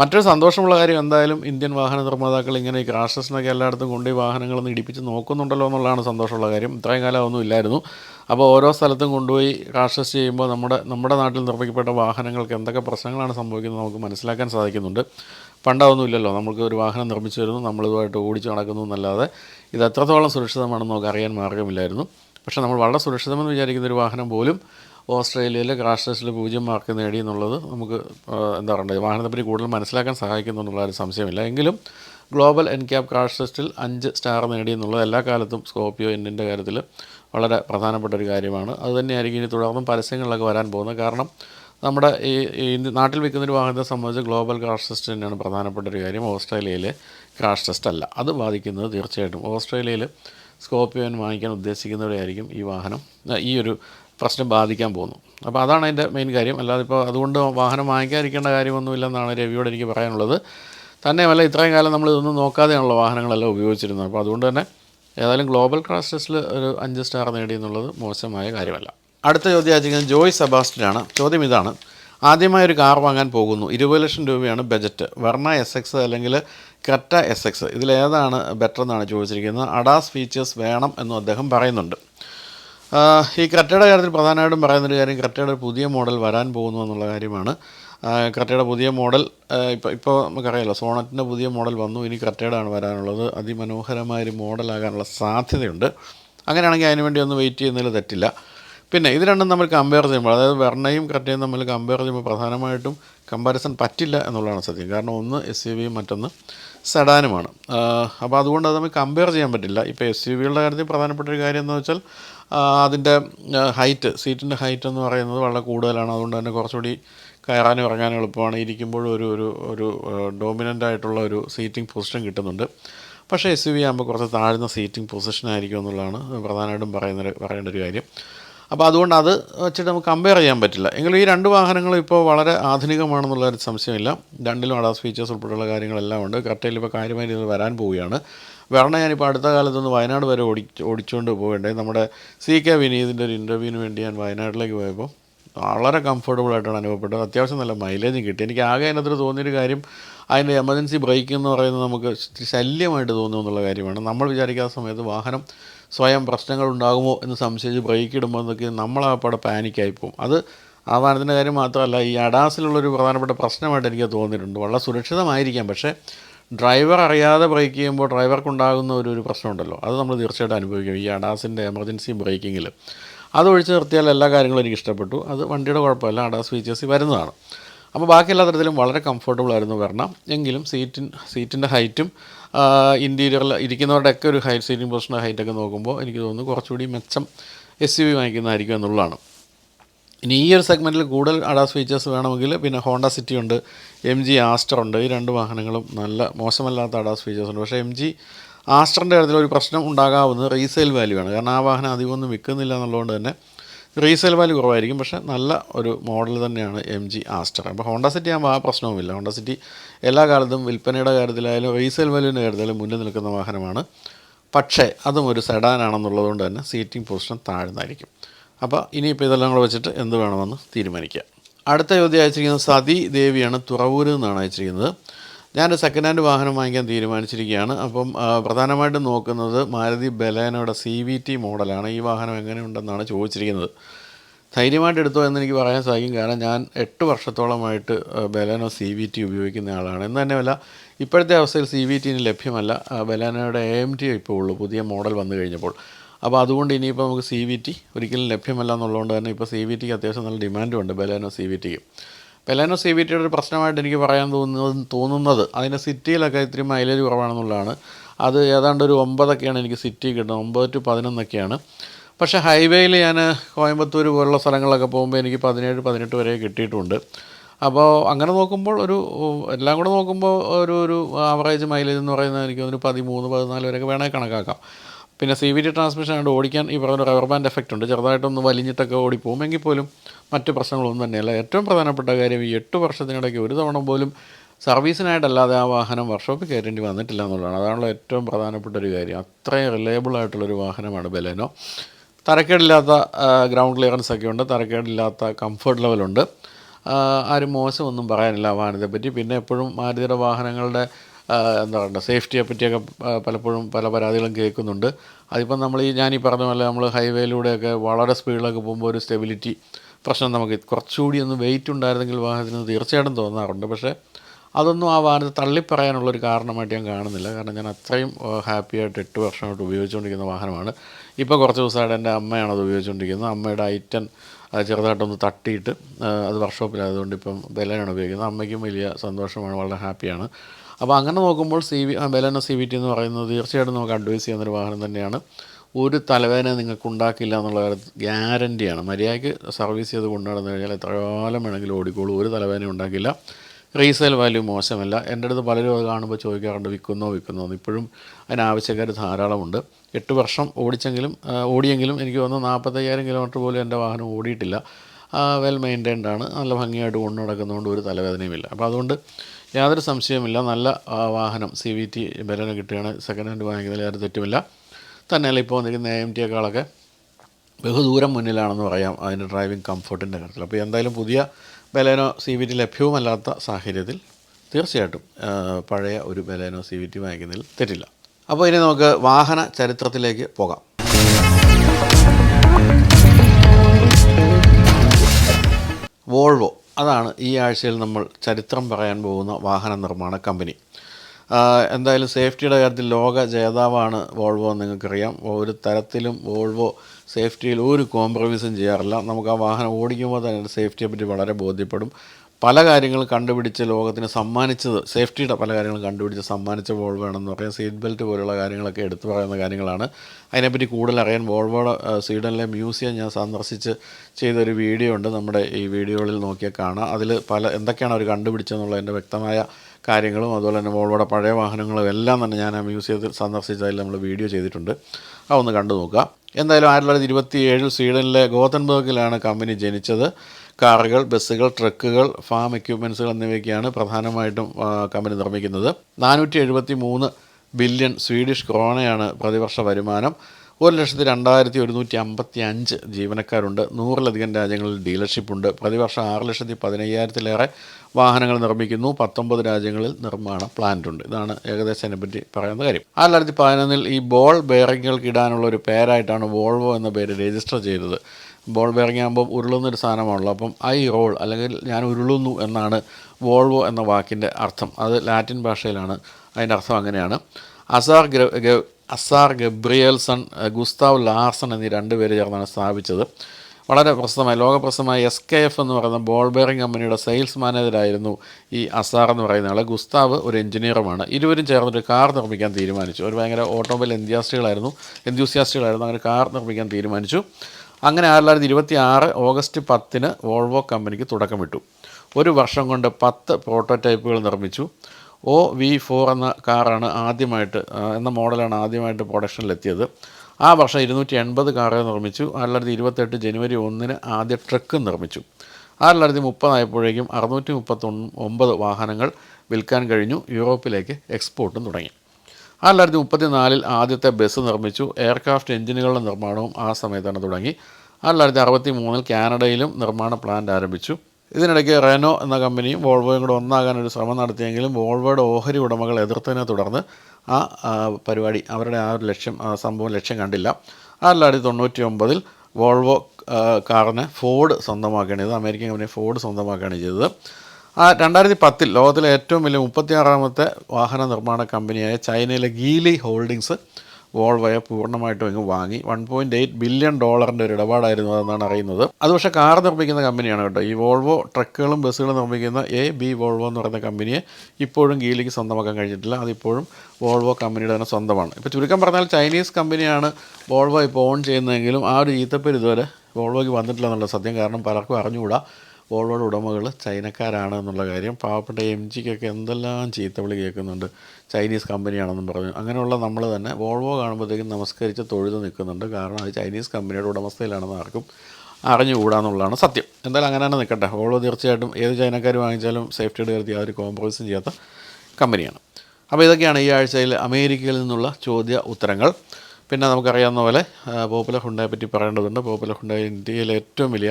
Speaker 1: മറ്റൊരു സന്തോഷമുള്ള കാര്യം എന്തായാലും ഇന്ത്യൻ വാഹന നിർമ്മാതാക്കൾ ഇങ്ങനെ ഈ ക്രാഷസിനൊക്കെ എല്ലായിടത്തും കൊണ്ട് ഈ വാഹനങ്ങളൊന്ന് ഇടിപ്പിച്ച് നോക്കുന്നുണ്ടല്ലോ എന്നുള്ളതാണ് സന്തോഷമുള്ള കാര്യം. ഇത്രയും കാലം ഒന്നും ഇല്ലായിരുന്നു. അപ്പോൾ ഓരോ സ്ഥലത്തും കൊണ്ടുപോയി ക്രാഷസ് ചെയ്യുമ്പോൾ നമ്മുടെ നമ്മുടെ നാട്ടിൽ നിർമ്മിക്കപ്പെട്ട വാഹനങ്ങൾക്ക് എന്തൊക്കെ പ്രശ്നങ്ങളാണ് സംഭവിക്കുന്നത് നമുക്ക് മനസ്സിലാക്കാൻ സാധിക്കുന്നുണ്ട്. പണ്ടതൊന്നും ഇല്ലല്ലോ നമുക്ക് ഒരു വാഹനം നിർമ്മിച്ചു വരുന്നു നമ്മളിതുമായിട്ട് ഓടിച്ചു നടക്കുന്നു എന്നല്ലാതെ ഇത് എത്രത്തോളം സുരക്ഷിതമാണെന്ന് നമുക്ക് അറിയാൻ മാർഗമില്ലായിരുന്നു പക്ഷേ നമ്മൾ വളരെ സുരക്ഷിതമെന്ന് വിചാരിക്കുന്ന ഒരു വാഹനം പോലും ഓസ്ട്രേലിയയിലെ ക്രാഷ് ടെസ്റ്റിൽ പൂജ്യം മാർക്ക് നേടി എന്നുള്ളത് നമുക്ക് എന്താ പറയണ്ടത്? വാഹനത്തെപ്പറ്റി കൂടുതൽ മനസ്സിലാക്കാൻ സഹായിക്കുന്നു എന്നുള്ള ഒരു സംശയമില്ല. എങ്കിലും ഗ്ലോബൽ എൻ എൻക്യാപ് ക്രാഷ് ടെസ്റ്റിൽ അഞ്ച് സ്റ്റാർ നേടി എന്നുള്ളത് എല്ലാ കാലത്തും സ്കോപ്പിയോ എന്നിന്റെ കാര്യത്തിൽ വളരെ പ്രധാനപ്പെട്ട ഒരു കാര്യമാണ്. അതുതന്നെയായിരിക്കും ഇനി തുടർന്നും പരസ്യങ്ങളിലൊക്കെ വരാൻ പോകുന്നത്. കാരണം നമ്മുടെ ഈ ഇന്ത്യ- നാട്ടിൽ വിൽക്കുന്ന ഒരു വാഹനത്തെ സംബന്ധിച്ച് ഗ്ലോബൽ ക്രാഷ് ടെസ്റ്റ് തന്നെയാണ് പ്രധാനപ്പെട്ട ഒരു കാര്യം. ഓസ്ട്രേലിയയിലെ ക്രാഷ് ടെസ്റ്റ് അല്ല. അത് ബാധിക്കുന്നത് തീർച്ചയായിട്ടും. ഓസ്ട്രേലിയയിൽ സ്കോപ്പിയോൻ വാങ്ങിക്കാൻ ഉദ്ദേശിക്കുന്നവരെയായിരിക്കും ഈ വാഹനം. ഈ ഒരു പ്രശ്നം ബാധിക്കാൻ പോകുന്നു. അപ്പോൾ അതാണ് അതിന്റെ മെയിൻ കാര്യം. അല്ലാതെ ഇപ്പോൾ അതുകൊണ്ട് വാഹനം വാങ്ങിക്കാതിരിക്കേണ്ട കാര്യമൊന്നുമില്ലെന്നാണ് രവിയോട് എനിക്ക് പറയാനുള്ളത്. തന്നെയുമല്ല ഇത്രയും കാലം നമ്മൾ ഇതൊന്നും നോക്കാതെയാണല്ലോ വാഹനങ്ങളെല്ലാം ഉപയോഗിച്ചിരുന്നത്. അപ്പോൾ അതുകൊണ്ട് തന്നെ ഏതായാലും ഗ്ലോബൽ ക്രാഷ് ടെസ്റ്റിൽ ഒരു അഞ്ച് സ്റ്റാർ നേടി എന്നുള്ളത് മോശമായ കാര്യമല്ല. അടുത്ത ചോദ്യം അയച്ചിരിക്കുന്നത് ജോയ് സെബാസ്റ്റ്യനാണ്. ചോദ്യം ഇതാണ്. ആദ്യമായി ഒരു കാർ വാങ്ങാൻ പോകുന്നു. ഇരുപത് ലക്ഷം രൂപയാണ് ബജറ്റ്. വർണ എസ് എക്സ് അല്ലെങ്കിൽ കറ്റ എസ് എക്സ് ഇതിലേതാണ് ബെറ്റർ എന്നാണ് ചോദിച്ചിരിക്കുന്നത്. അഡാസ് ഫീച്ചേഴ്സ് വേണം എന്നും അദ്ദേഹം പറയുന്നുണ്ട്. ഈ കറ്റയുടെ കാര്യത്തിൽ പ്രധാനമായിട്ടും പറയുന്നൊരു കാര്യം കറ്റയുടെ പുതിയ മോഡൽ വരാൻ പോകുന്നു എന്നുള്ള കാര്യമാണ്. കറ്റയുടെ പുതിയ മോഡൽ ഇപ്പോൾ ഇപ്പോൾ നമുക്കറിയാലോ സോണറ്റിന്റെ പുതിയ മോഡൽ വന്നു. ഇനി കറ്റയുടെയാണ് വരാനുള്ളത്. അതിമനോഹരമായൊരു മോഡലാകാനുള്ള സാധ്യതയുണ്ട്. അങ്ങനെയാണെങ്കിൽ അതിനുവേണ്ടി ഒന്ന് വെയിറ്റ് ചെയ്യുന്നതിൽ തെറ്റില്ല. പിന്നെ ഇത് രണ്ടും നമ്മൾ കമ്പയർ ചെയ്യുമ്പോൾ അതായത് വെർണയും ക്രെറ്റയും തമ്മിൽ കമ്പയർ ചെയ്യുമ്പോൾ പ്രധാനമായിട്ടും കമ്പാരിസൺ പറ്റില്ല എന്നുള്ളതാണ് സത്യം. കാരണം ഒന്ന് എസ് യു വിയും മറ്റൊന്ന് സെഡാനുമാണ് അപ്പോൾ അതുകൊണ്ട് അത് നമുക്ക് കമ്പയർ ചെയ്യാൻ പറ്റില്ല. ഇപ്പോൾ എസ് യു വികളുടെ കാര്യത്തിൽ പ്രധാനപ്പെട്ട ഒരു കാര്യം എന്ന് വെച്ചാൽ അതിന്റെ ഹൈറ്റ് സീറ്റിന്റെ ഹൈറ്റ് എന്ന് പറയുന്നത് വളരെ കൂടുതലാണ്. അതുകൊണ്ട് തന്നെ കുറച്ചുകൂടി കയറാനും ഇറങ്ങാനും എളുപ്പമാണ്. ഇരിക്കുമ്പോഴും ഒരു ഒരു ഒരു ഡോമിനന്റ് ആയിട്ടുള്ള ഒരു സീറ്റിംഗ് പൊസിഷൻ കിട്ടുന്നുണ്ട്. പക്ഷേ എസ് യു വി ആകുമ്പോൾ കുറച്ച് താഴ്ന്ന സീറ്റിംഗ് പൊസിഷൻ ആയിരിക്കും എന്നുള്ളതാണ് പ്രധാനമായിട്ടും പറയുന്ന പറയേണ്ട ഒരു കാര്യം. അപ്പോൾ അതുകൊണ്ട് അത് വെച്ചിട്ട് നമുക്ക് കമ്പയർ ചെയ്യാൻ പറ്റില്ല. എങ്കിലും ഈ രണ്ട് വാഹനങ്ങളും ഇപ്പോൾ വളരെ ആധുനികമാണെന്നുള്ള ഒരു സംശയമില്ല. രണ്ടിലും അഡാസ് ഫീച്ചേഴ്സ് ഉൾപ്പെടെയുള്ള കാര്യങ്ങളെല്ലാം ഉണ്ട്. കറക്റ്റയിൽ ഇപ്പോൾ കാര്യമായ രീതിയിൽ വരാൻ പോവുകയാണ്. വരണം ഞാനിപ്പോൾ അടുത്ത കാലത്തൊന്ന് വയനാട് വരെ ഓടി ഓടിച്ചുകൊണ്ട് പോകണ്ടേ. നമ്മുടെ സി കെ വിനീതിന്റെ ഒരു ഇന്റർവ്യൂവിന് വേണ്ടി ഞാൻ വയനാട്ടിലേക്ക് പോയപ്പോൾ വളരെ കംഫർട്ടബിൾ ആയിട്ടാണ് അനുഭവപ്പെട്ടത്. അത്യാവശ്യം നല്ല മൈലേജും കിട്ടി. എനിക്ക് ആകെ അതിനകത്ത് തോന്നിയൊരു കാര്യം അതിന്റെ എമർജൻസി ബ്രേക്ക് എന്ന് പറയുന്നത് നമുക്ക് ശല്യമായിട്ട് തോന്നുന്നു എന്നുള്ള കാര്യമാണ്. നമ്മൾ വിചാരിക്കാത്ത സമയത്ത് വാഹനം സ്വയം പ്രശ്നങ്ങൾ ഉണ്ടാകുമോ എന്ന് സംശയിച്ച് ബ്രേക്ക് ഇടുമ്പോൾ എന്നൊക്കെ നമ്മളാപ്പാടെ പാനിക്കായി പോകും അത് ആ വാഹനത്തിന്റെ കാര്യം മാത്രമല്ല ഈ അഡാസിലുള്ളൊരു പ്രധാനപ്പെട്ട പ്രശ്നമായിട്ട് എനിക്ക് തോന്നിയിട്ടുണ്ട്. വളരെ സുരക്ഷിതമായിരിക്കാം പക്ഷേ ഡ്രൈവർ അറിയാതെ ബ്രേക്ക് ചെയ്യുമ്പോൾ ഡ്രൈവർക്കുണ്ടാകുന്ന ഒരു ഒരു പ്രശ്നമുണ്ടല്ലോ. അത് നമ്മൾ തീർച്ചയായിട്ടും അനുഭവിക്കും ഈ അഡാസിന്റെ എമർജൻസി ബ്രേക്കിങ്ങിൽ അത് ഒഴിച്ച് നിർത്തിയാൽ എല്ലാ കാര്യങ്ങളും എനിക്ക് ഇഷ്ടപ്പെട്ടു. അത് വണ്ടിയുടെ കുഴപ്പമില്ല. അഡാസ് ഫീച്ചേഴ്സ് വരുന്നതാണ്. അപ്പോൾ ബാക്കി എല്ലാ തരത്തിലും വളരെ കംഫർട്ടബിൾ ആയിരുന്നു വരണം. എങ്കിലും സീറ്റിൻ സീറ്റിന്റെ ഹൈറ്റും ഇന്റീരിയറിൽ ഇരിക്കുന്നവരുടെയൊക്കെ ഒരു ഹൈറ്റ് സീറ്റിംഗ് പൊസിഷന്റെ ഹൈറ്റൊക്കെ നോക്കുമ്പോൾ എനിക്ക് തോന്നുന്നു കുറച്ചുകൂടി മെച്ചം എസ് യു വി വാങ്ങിക്കുന്നതായിരിക്കും എന്നുള്ളതാണ്. ഇനി ഈ ഒരു സെഗ്മെന്റിൽ കൂടുതൽ അഡാസ് ഫീച്ചേഴ്സ് വേണമെങ്കിൽ പിന്നെ ഹോണ്ട സിറ്റി ഉണ്ട് എം ജി ആസ്റ്റർ ഉണ്ട്. ഈ രണ്ട് വാഹനങ്ങളും നല്ല മോശമല്ലാത്ത അഡാസ് ഫീച്ചേഴ്സ് ഉണ്ട്. പക്ഷേ എം ജി ആസ്റ്ററിന്റെ കാര്യത്തിൽ ഒരു പ്രശ്നം ഉണ്ടാകാവുന്നത് റീസെയിൽ വാല്യൂ ആണ്. കാരണം ആ വാഹനം അധികമൊന്നും വിൽക്കുന്നില്ല എന്നുള്ളതുകൊണ്ട് തന്നെ റീസെയിൽ വാല്യൂ കുറവായിരിക്കും പക്ഷേ നല്ല ഒരു മോഡൽ തന്നെയാണ് എം ജി ആസ്റ്റർ. അപ്പോൾ ഹോണ്ട സിറ്റി ആകുമ്പോൾ ആ പ്രശ്നവുമില്ല. ഹോണ്ട സിറ്റി എല്ലാ കാലത്തും വിൽപ്പനയുടെ കാര്യത്തിലായാലും റീസെയിൽ വാല്യൂവിന്റെ കാര്യത്തിലും മുന്നിൽ നിൽക്കുന്ന വാഹനമാണ്. പക്ഷേ അതും ഒരു സെഡാനാണെന്നുള്ളതുകൊണ്ട് തന്നെ സീറ്റിംഗ് പൊസിഷൻ താഴ്ന്നായിരിക്കും. അപ്പോൾ ഇനിയിപ്പോൾ ഇതെല്ലാം കൂടെ വെച്ചിട്ട് എന്ത് വേണമെന്ന് തീരുമാനിക്കുക. അടുത്ത ചോദ്യം അയച്ചിരിക്കുന്നത് സതി ദേവിയാണ് തുറവൂരിൽ നിന്നാണ് അയച്ചിരിക്കുന്നത്. ഞാനൊരു സെക്കൻഡ് ഹാൻഡ് വാഹനം വാങ്ങിക്കാൻ തീരുമാനിച്ചിരിക്കുകയാണ്. അപ്പം പ്രധാനമായിട്ടും നോക്കുന്നത് മാരുതി ബലേനയുടെ സി വി ടി മോഡലാണ്. ഈ വാഹനം എങ്ങനെയുണ്ടെന്നാണ് ചോദിച്ചിരിക്കുന്നത്. ധൈര്യമായിട്ട് എടുത്തോ എന്ന് എനിക്ക് പറയാൻ സാധിക്കും. കാരണം ഞാൻ എട്ട് വർഷത്തോളമായിട്ട് ബലേനോ സി വി ടി ഉപയോഗിക്കുന്ന ആളാണ്. എന്ന് തന്നെയല്ല ഇപ്പോഴത്തെ അവസ്ഥയിൽ സി വി ടിന് ലഭ്യമല്ല. ബലേനോയുടെ എ എം ടി ഇപ്പോൾ ഉള്ളൂ. പുതിയ മോഡൽ വന്നു കഴിഞ്ഞപ്പോൾ. അപ്പോൾ അതുകൊണ്ട് ഇനിയിപ്പോൾ നമുക്ക് സി വി ടി ഒരിക്കലും ലഭ്യമല്ല എന്നുള്ളതുകൊണ്ട് തന്നെ ഇപ്പോൾ സി വി ടിക്ക് അത്യാവശ്യം നല്ല ഡിമാൻഡും ഉണ്ട് ബലേനോ സി വി ടിക്ക് ബലേനോ സി വി ടിയുടെ ഒരു പ്രശ്നമായിട്ട് എനിക്ക് പറയാൻ തോന്നുന്നത് തോന്നുന്നത്. അതിന്റെ സിറ്റിയിലൊക്കെ ഇത്തിരി മൈലേജ് കുറവാണെന്നുള്ളതാണ്. അത് ഏതാണ്ട് ഒരു ഒമ്പതൊക്കെയാണ് എനിക്ക് സിറ്റി കിട്ടുന്നത്. ഒമ്പത് ടു പതിനൊന്നൊക്കെയാണ്. പക്ഷേ ഹൈവേയിൽ ഞാൻ കോയമ്പത്തൂർ പോലുള്ള സ്ഥലങ്ങളിലൊക്കെ പോകുമ്പോൾ എനിക്ക് പതിനേഴ് പതിനെട്ട് വരെ കിട്ടിയിട്ടുണ്ട്. അപ്പോൾ അങ്ങനെ നോക്കുമ്പോൾ ഒരു എല്ലാം കൂടെ നോക്കുമ്പോൾ ഒരു ഒരു ആവറേജ് മൈലേജ് എന്ന് പറയുന്നത് എനിക്ക് ഒരു പതിമൂന്ന് പതിനാല് വരെയൊക്കെ വേണമെങ്കിൽ കണക്കാക്കാം. പിന്നെ സി വി ടി ട്രാൻസ്മിഷൻ ആയിട്ട് ഓടിക്കാൻ ഈ പറഞ്ഞ റബ്ബർ ബാൻഡ് എഫക്റ്റ് ഉണ്ട്. ചെറുതായിട്ടൊന്ന് വലിഞ്ഞിട്ടൊക്കെ ഓടിപ്പോകും എങ്കിൽ പോലും മറ്റ് പ്രശ്നങ്ങളൊന്നും തന്നെയല്ല. ഏറ്റവും പ്രധാനപ്പെട്ട കാര്യം ഈ എട്ട് വർഷത്തിനിടയ്ക്ക് ഒരു തവണ പോലും സർവീസിനായിട്ടല്ലാതെ ആ വാഹനം വർക്ക്ഷോപ്പിൽ കയറ്റേണ്ടി വന്നിട്ടില്ല എന്നുള്ളതാണ്. അതാണല്ലോ ഏറ്റവും പ്രധാനപ്പെട്ട ഒരു കാര്യം. അത്രയും റിലയബിൾ ആയിട്ടുള്ളൊരു വാഹനമാണ് ബലേനോ. തരക്കേടില്ലാത്ത ഗ്രൗണ്ട് ക്ലിയറൻസ് ഒക്കെ ഉണ്ട്. തരക്കേടില്ലാത്ത കംഫർട്ട് ലെവലുണ്ട് ആരും മോശമൊന്നും പറയാനില്ല ആ വാഹനത്തെ പറ്റി പിന്നെ എപ്പോഴും മാരുതിയുടെ വാഹനങ്ങളുടെ എന്താ പറയുക സേഫ്റ്റിയെ പറ്റിയൊക്കെ പലപ്പോഴും പല പരാതികളും കേൾക്കുന്നുണ്ട്. അതിപ്പം നമ്മൾ ഈ ഞാനീ പറഞ്ഞ പോലെ നമ്മൾ ഹൈവേയിലൂടെയൊക്കെ വളരെ സ്പീഡിലൊക്കെ പോകുമ്പോൾ ഒരു സ്റ്റെബിലിറ്റി പ്രശ്നം നമുക്ക് കുറച്ചുകൂടി ഒന്ന് വെയിറ്റ് ഉണ്ടായിരുന്നെങ്കിൽ വാഹനത്തിന് തീർച്ചയായിട്ടും തോന്നാറുണ്ട്. പക്ഷേ അതൊന്നും ആ വാഹനത്തെ തള്ളിപ്പറയാനുള്ളൊരു കാരണമായിട്ട് ഞാൻ കാണുന്നില്ല. കാരണം ഞാൻ അത്രയും ഹാപ്പിയായിട്ട് എട്ട് വർഷമായിട്ട് ഉപയോഗിച്ചുകൊണ്ടിരിക്കുന്ന വാഹനമാണ്. ഇപ്പോൾ കുറച്ച് ദിവസമായിട്ട് എന്റെ അമ്മയാണ് അത് ഉപയോഗിച്ചുകൊണ്ടിരിക്കുന്നത്. അമ്മയുടെ ഐറ്റൻ അത് ചെറുതായിട്ടൊന്ന് തട്ടിയിട്ട് അത് വർക്ക്ഷോപ്പിലായതുകൊണ്ട് ഇപ്പം ബെലനാണ് ഉപയോഗിക്കുന്നത്. അമ്മയ്ക്കും വലിയ സന്തോഷമാണ് വളരെ ഹാപ്പിയാണ് അപ്പോൾ അങ്ങനെ നോക്കുമ്പോൾ C V Baleno C V T എന്ന് പറയുന്നത് തീർച്ചയായിട്ടും നമുക്ക് അഡ്വൈസ് ചെയ്യുന്നൊരു വാഹനം തന്നെയാണ്. ഒരു തലവേദന നിങ്ങൾക്ക് ഉണ്ടാക്കില്ല എന്നുള്ള ഗ്യാരന്റിയാണ് മര്യാദയ്ക്ക് സർവീസ് ചെയ്ത് കൊണ്ടുനടന്നു കഴിഞ്ഞാൽ എത്ര കാലം വേണമെങ്കിലും ഓടിക്കോളൂ. ഒരു തലവേദന ഉണ്ടാക്കില്ല. റീസെയിൽ വാല്യൂ മോശമല്ല. എന്റെ അടുത്ത് പലരും അത് കാണുമ്പോൾ ചോദിക്കാറുണ്ട് വിൽക്കുന്നോ വിൽക്കുന്നോ എന്ന്. ഇപ്പോഴും അതിനാവശ്യക്കാർ ധാരാളമുണ്ട് എട്ട് വർഷം ഓടിച്ചെങ്കിലും ഓടിയെങ്കിലും എനിക്ക് തോന്നുന്നു നാൽപ്പത്തയ്യായിരം കിലോമീറ്റർ പോലും എന്റെ വാഹനം ഓടിയിട്ടില്ല. വെൽ മെയിന്റൈൻഡ് ആണ്. നല്ല ഭംഗിയായിട്ട് കൊണ്ടു നടക്കുന്നതുകൊണ്ട് ഒരു തലവേദനയുമില്ല. അപ്പോൾ അതുകൊണ്ട് യാതൊരു സംശയമില്ല നല്ല വാഹനം സി വി ടി ബലന കിട്ടുകയാണ് സെക്കൻഡ് ഹാൻഡ് വാങ്ങിക്കുന്നതിൽ യാതൊരു തെറ്റുമില്ല. തന്നെയല്ല ഇപ്പോൾ വന്നിരിക്കുന്ന എം ടിയേക്കാളൊക്കെ ബഹുദൂരം മുന്നിലാണെന്ന് പറയാം. അതിന്റെ ഡ്രൈവിംഗ് കംഫർട്ടിന്റെ കാര്യത്തിൽ. അപ്പോൾ എന്തായാലും പുതിയ ബലേനോ സി വി ടി ലഭ്യവുമല്ലാത്ത സാഹചര്യത്തിൽ തീർച്ചയായിട്ടും പഴയ ഒരു ബലേനോ സി വി ടി വാങ്ങിക്കുന്നതിൽ തെറ്റില്ല. അപ്പോൾ ഇനി നമുക്ക് വാഹന ചരിത്രത്തിലേക്ക് പോകാം. വോൾവോ. അതാണ് ഈ ആഴ്ചയിൽ നമ്മൾ ചരിത്രം പറയാൻ പോകുന്ന വാഹന നിർമ്മാണ കമ്പനി. എന്തായാലും സേഫ്റ്റിയുടെ കാര്യത്തിൽ ലോക ജേതാവാണ് വോൾവോ എന്ന് നിങ്ങൾക്കറിയാം. ഒരു തരത്തിലും വോൾവോ സേഫ്റ്റിയിൽ ഒരു കോംപ്രമൈസും ചെയ്യാറില്ല. നമുക്ക് ആ വാഹനം ഓടിക്കുമ്പോൾ തന്നെ സേഫ്റ്റിയെ പറ്റി വളരെ ബോധ്യപ്പെടും. പല കാര്യങ്ങളും കണ്ടുപിടിച്ച് ലോകത്തിന് സമ്മാനിച്ചത് സേഫ്റ്റിയുടെ പല കാര്യങ്ങളും കണ്ടുപിടിച്ച് സമ്മാനിച്ച വോൾവോ ആണെന്ന് പറയാം. സീറ്റ് ബെൽറ്റ് പോലുള്ള കാര്യങ്ങളൊക്കെ എടുത്തു പറയുന്ന കാര്യങ്ങളാണ്. അതിനെപ്പറ്റി കൂടുതൽ അറിയാൻ വോൾവോയുടെ ആ, സ്വീഡനിലെ മ്യൂസിയം ഞാൻ സന്ദർശിച്ച് ചെയ്തൊരു വീഡിയോ ഉണ്ട്. നമ്മുടെ ഈ വീഡിയോകളിൽ നോക്കിയാൽ കാണാം. അതിൽ പല എന്തൊക്കെയാണ് അവർ കണ്ടുപിടിച്ചതെന്നുള്ളതിന്റെ വ്യക്തമായ കാര്യങ്ങളും അതുപോലെ തന്നെ വോൾവോയുടെ പഴയ വാഹനങ്ങളും എല്ലാം തന്നെ ഞാൻ ആ മ്യൂസിയത്തിൽ സന്ദർശിച്ചതിൽ നമ്മൾ വീഡിയോ ചെയ്തിട്ടുണ്ട്. അതൊന്ന് കണ്ടു നോക്കുക എന്തായാലും ആയിരത്തി തൊള്ളായിരത്തി ഇരുപത്തി ഏഴിൽ സ്വീഡനിലെ ഗോതൻബർഗിലാണ് കമ്പനി ജനിച്ചത്. കാറുകൾ ബസ്സുകൾ ട്രക്കുകൾ ഫാം എക്യുപ്മെൻസുകൾ എന്നിവയൊക്കെയാണ് പ്രധാനമായിട്ടും കമ്പനി നിർമ്മിക്കുന്നത്. നാനൂറ്റി എഴുപത്തി മൂന്ന് ബില്യൺ സ്വീഡിഷ് ക്രോണയാണ് പ്രതിവർഷ വരുമാനം. ഒരു ലക്ഷത്തി രണ്ടായിരത്തി ഒരുന്നൂറ്റി അമ്പത്തി അഞ്ച് ജീവനക്കാരുണ്ട്. നൂറിലധികം രാജ്യങ്ങളിൽ ഡീലർഷിപ്പുണ്ട്. പ്രതിവർഷം ആറ് ലക്ഷത്തി പതിനയ്യായിരത്തിലേറെ വാഹനങ്ങൾ നിർമ്മിക്കുന്നു. പത്തൊമ്പത് രാജ്യങ്ങളിൽ നിർമ്മാണ പ്ലാന്റ് ഉണ്ട് ഇതാണ് ഏകദേശം അതിനെപ്പറ്റി പറയുന്ന കാര്യം. ആയിരത്തി തൊള്ളായിരത്തി പതിനൊന്നിൽ ഈ ബോൾ ബെയറിങ്ങുകൾക്ക് ഇടാനുള്ള ഒരു പേരായിട്ടാണ് വോൾവോ എന്ന പേര് രജിസ്റ്റർ ചെയ്തത്. ബോൾ ബെയറിംഗ് ആകുമ്പോൾ ഉരുളുന്നൊരു സാധനമാണല്ലോ. അപ്പം ഐ റോൾ അല്ലെങ്കിൽ ഞാൻ ഉരുളുന്നു എന്നാണ് വോൾവോ എന്ന വാക്കിന്റെ അർത്ഥം. അത് ലാറ്റിൻ ഭാഷയിലാണ് അതിന്റെ അർത്ഥം അങ്ങനെയാണ്. Assar Assar Gabrielsson Gustav Larson എന്നീ രണ്ട് പേര് ചേർന്നാണ് സ്ഥാപിച്ചത്. വളരെ പ്രസിദ്ധമായ ലോകപ്രസിദ്ധമായ എസ് കെ എഫ് എന്ന് പറയുന്ന ബോൾ ബെയറിംഗ് കമ്പനിയുടെ സെയിൽസ് മാനേജറായിരുന്നു ഈ അസാർ എന്ന് പറയുന്ന ആൾ ഗുസ്താവ് ഒരു എഞ്ചിനീയറുമാണ്. ഇരുവരും ചേർന്നൊരു കാർ നിർമ്മിക്കാൻ തീരുമാനിച്ചു. ഒരു ഭയങ്കര ഓട്ടോമൊബൈൽ എന്ത്യാസ്റ്റുകളായിരുന്നു എന്ത്യൂസിയാസ്റ്റുകളായിരുന്നു അങ്ങനെ കാർ നിർമ്മിക്കാൻ തീരുമാനിച്ചു. അങ്ങനെ ആയിരത്തി തൊള്ളായിരത്തി ഇരുപത്തി ആറ് ഓഗസ്റ്റ് പത്തിന് വോൾവോ കമ്പനിക്ക് തുടക്കമിട്ടു ഒരു വർഷം കൊണ്ട് പത്ത് പ്രോട്ടോടൈപ്പുകൾ നിർമ്മിച്ചു. ഒ വി ഫോർ എന്ന കാറാണ് ആദ്യമായിട്ട് എന്ന മോഡലാണ് ആദ്യമായിട്ട് പ്രൊഡക്ഷനിലെത്തിയത്. ആ വർഷം ഇരുന്നൂറ്റി എൺപത് കാറുകൾ നിർമ്മിച്ചു. ആയിരത്തി തൊള്ളായിരത്തി ഇരുപത്തെട്ട് ജനുവരി ഒന്നിന് ആദ്യ ട്രക്ക് നിർമ്മിച്ചു. ആയിരത്തി തൊള്ളായിരത്തി മുപ്പതായപ്പോഴേക്കും അറുന്നൂറ്റി മുപ്പത്തൊന്ന് ഒമ്പത് വാഹനങ്ങൾ വിൽക്കാൻ കഴിഞ്ഞു. യൂറോപ്പിലേക്ക് എക്സ്പോർട്ടും തുടങ്ങി. ആയിരത്തി തൊള്ളായിരത്തി മുപ്പത്തി നാലിൽ ആദ്യത്തെ ബസ് നിർമ്മിച്ചു. എയർക്രാഫ്റ്റ് എഞ്ചിനുകളുടെ നിർമ്മാണവും ആ സമയത്താണ് തുടങ്ങി. ആയിരത്തി തൊള്ളായിരത്തി അറുപത്തി മൂന്നിൽ കാനഡയിലും നിർമ്മാണ പ്ലാന്റ് ആരംഭിച്ചു. ഇതിനിടയ്ക്ക് റെനോ എന്ന കമ്പനിയും വോൾവോയും കൂടെ ഒന്നാകാൻ ഒരു ശ്രമം നടത്തിയെങ്കിലും വോൾവോയുടെ ഓഹരി ഉടമകൾ എതിർത്തതിനെ തുടർന്ന് ആ പരിപാടി അവരുടെ ആ ഒരു ലക്ഷ്യം സംഭവം ലക്ഷ്യം കണ്ടില്ല. ആയിരത്തി തൊള്ളായിരത്തി തൊണ്ണൂറ്റി ഒമ്പതിൽ വോൾവോ കാറിനെ ഫോർഡ് സ്വന്തമാക്കുകയാണ് ചെയ്തത്. അമേരിക്കൻ കമ്പനി ഫോർഡ് സ്വന്തമാക്കുകയാണ് ചെയ്തത്. ആ രണ്ടായിരത്തി പത്തിൽ ലോകത്തിലെ ഏറ്റവും വലിയ മുപ്പത്തിയാറാമത്തെ വാഹന നിർമ്മാണ കമ്പനിയായ ചൈനയിലെ ഗീലി ഹോൾഡിങ്സ് വോൾവയെ പൂർണമായിട്ടും ഇങ്ങ് വാങ്ങി. വൺ പോയിന്റ് എയ്റ്റ് ബില്യൺ ഡോളറിന്റെ ഒരു ഇടപാടായിരുന്നു അതെന്നാണ് അറിയുന്നത്. അത് പക്ഷേ കാർ നിർമ്മിക്കുന്ന കമ്പനിയാണ് കേട്ടോ. ഈ വോൾവോ ട്രക്കുകളും ബസ്സുകളും നിർമ്മിക്കുന്ന എ ബി വോൾവോ എന്ന് പറയുന്ന കമ്പനിയെ ഇപ്പോഴും ഗീലിക്ക് സ്വന്തമാക്കാൻ കഴിഞ്ഞിട്ടില്ല. അതിപ്പോഴും വോൾവോ കമ്പനിയുടെ തന്നെ സ്വന്തമാണ്. ഇപ്പോൾ ചുരുക്കം പറഞ്ഞാൽ ചൈനീസ് കമ്പനിയാണ് വോൾവോ ഇപ്പോൾ ഓൺ ചെയ്യുന്നതെങ്കിലും ആ ഒരു ഈത്തപ്പേര് ഇതുവരെ വോൾവോയ്ക്ക് വന്നിട്ടില്ല എന്നുള്ള സത്യം കാരണം പലർക്കും അറിഞ്ഞുകൂടാ. വോൾവോയുടെ ഉടമകൾ ചൈനക്കാരാണ് എന്നുള്ള കാര്യം പാവപ്പെട്ട എം ജിക്കൊക്കെ എന്തെല്ലാം ചീത്തവിളി കേൾക്കുന്നുണ്ട്. ചൈനീസ് കമ്പനിയാണെന്നും പറഞ്ഞു. അങ്ങനെയുള്ള നമ്മൾ തന്നെ വോൾവോ കാണുമ്പോഴത്തേക്കും നമസ്കരിച്ച് തൊഴുതു നിൽക്കുന്നുണ്ട്. കാരണം അത് ചൈനീസ് കമ്പനിയുടെ ഉടമസ്ഥയിലാണെന്ന് ആർക്കും അറിഞ്ഞുകൂടാന്നുള്ളതാണ് സത്യം. എന്തായാലും അങ്ങനെ തന്നെ നിൽക്കട്ടെ. വോൾവോ തീർച്ചയായിട്ടും ഏത് ചൈനക്കാർ വാങ്ങിച്ചാലും സേഫ്റ്റിയുടെ കാര്യത്തിൽ യാതൊരു കോംപ്രമൈസും ചെയ്യാത്ത കമ്പനിയാണ്. അപ്പോൾ ഇതൊക്കെയാണ് ഈ ആഴ്ചയിൽ അമേരിക്കയിൽ നിന്നുള്ള ചോദ്യ ഉത്തരങ്ങൾ. പിന്നെ നമുക്കറിയാവുന്ന പോലെ പോപ്പുലർ ഹുണ്ടായെ പറ്റി പറയേണ്ടതുണ്ട്. പോപ്പുലർ ഹുണ്ടായി ഇന്ത്യയിലെ ഏറ്റവും വലിയ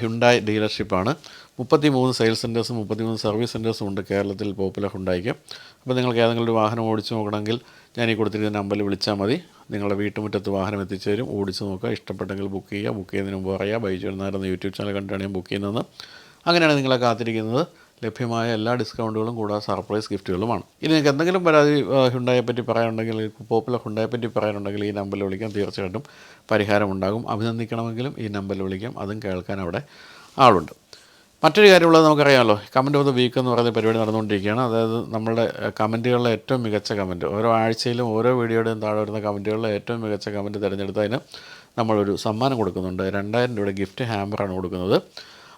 Speaker 1: ഹുണ്ടായ് ഡീലർഷിപ്പാണ് മുപ്പത്തി മൂന്ന് സെയിൽസ് സെന്റേഴ്സും മുപ്പത്തി മൂന്ന് സർവീസ് സെന്റേഴ്സും ഉണ്ട് കേരളത്തിൽ പോപ്പുലർ ഹുണ്ടായിക്ക് അപ്പോൾ നിങ്ങൾക്ക് ഏതെങ്കിലും ഒരു വാഹനം ഓടിച്ചു നോക്കണമെങ്കിൽ ഞാൻ ഈ കൊടുത്തിരിക്കുന്ന നമ്പറിൽ വിളിച്ചാൽ മതി. നിങ്ങളുടെ വീട്ടുമുറ്റത്ത് വാഹനം എത്തിച്ചു തരും. ഓടിച്ച് നോക്കുക. ഇഷ്ടപ്പെട്ടെങ്കിൽ ബുക്ക് ചെയ്യുക. ബുക്ക് ചെയ്യുന്നതിന് മുമ്പ് പറയുക. ബൈജു എന്നായിരുന്നു യൂട്യൂബ് ചാനൽ കണ്ടാണ് ഞാൻ ബുക്ക് ചെയ്യുന്നത് അങ്ങനെയാണ് നിങ്ങളെ കാത്തിരിക്കുന്നത്. ലഭ്യമായ എല്ലാ ഡിസ്കൗണ്ടുകളും കൂടാതെ സർപ്രൈസ് ഗിഫ്റ്റുകളുമാണ്. ഇനി നിങ്ങൾക്ക് എന്തെങ്കിലും പരാതി ഹുണ്ടായെ പറ്റി പറയാനുണ്ടെങ്കിൽ പോപ്പുലർ ഹുണ്ടായെ പറ്റി പറയാനുണ്ടെങ്കിൽ ഈ നമ്പറിൽ വിളിക്കാം. തീർച്ചയായിട്ടും പരിഹാരം ഉണ്ടാകും അഭിനന്ദിക്കണമെങ്കിലും ഈ നമ്പറിൽ വിളിക്കാം. അതും കേൾക്കാൻ അവിടെ ആളുണ്ട്. മറ്റൊരു കാര്യമുള്ളത് നമുക്കറിയാമല്ലോ. കമന്റ് ഓഫ് ദ വീക്ക് എന്ന് പറയുന്ന പരിപാടി നടന്നുകൊണ്ടിരിക്കുകയാണ്. അതായത് നമ്മുടെ കമന്റുകളിലെ ഏറ്റവും മികച്ച കമന്റ് ഓരോ ആഴ്ചയിലും ഓരോ വീഡിയോയുടെയും താഴെ വരുന്ന കമന്റുകളിലെ ഏറ്റവും മികച്ച കമന്റ് തിരഞ്ഞെടുത്തതിന് നമ്മളൊരു സമ്മാനം കൊടുക്കുന്നുണ്ട്. രണ്ടായിരം രൂപയുടെ ഗിഫ്റ്റ് ഹാമ്പറാണ് കൊടുക്കുന്നത്.